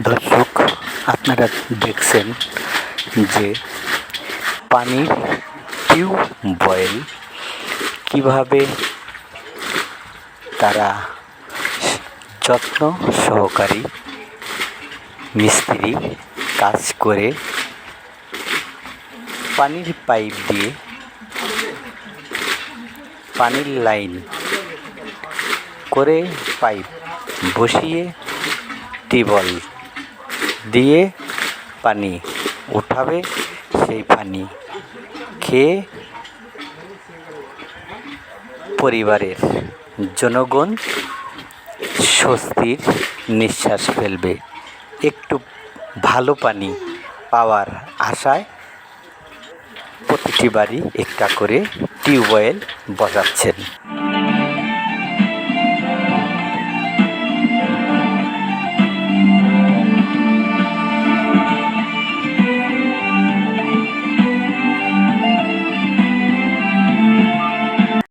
দর্শক, আপনারা দেখছেন যে পানির টিউবওয়েল কীভাবে তারা যত্ন সহকারী মিস্ত্রি কাজ করে পানির পাইপ দিয়ে পানির লাইন করে পাইপ বসিয়ে টিউবওয়েল দিয়ে পানি উঠাবে সেই পানি খেয়ে পরিবারের জনগণ স্বস্তির নিঃশ্বাস ফেলবে। একটু ভালো পানি পাওয়ার আশায় প্রতিটি বাড়ি একটা করে টিউবওয়েল বসাচ্ছেন।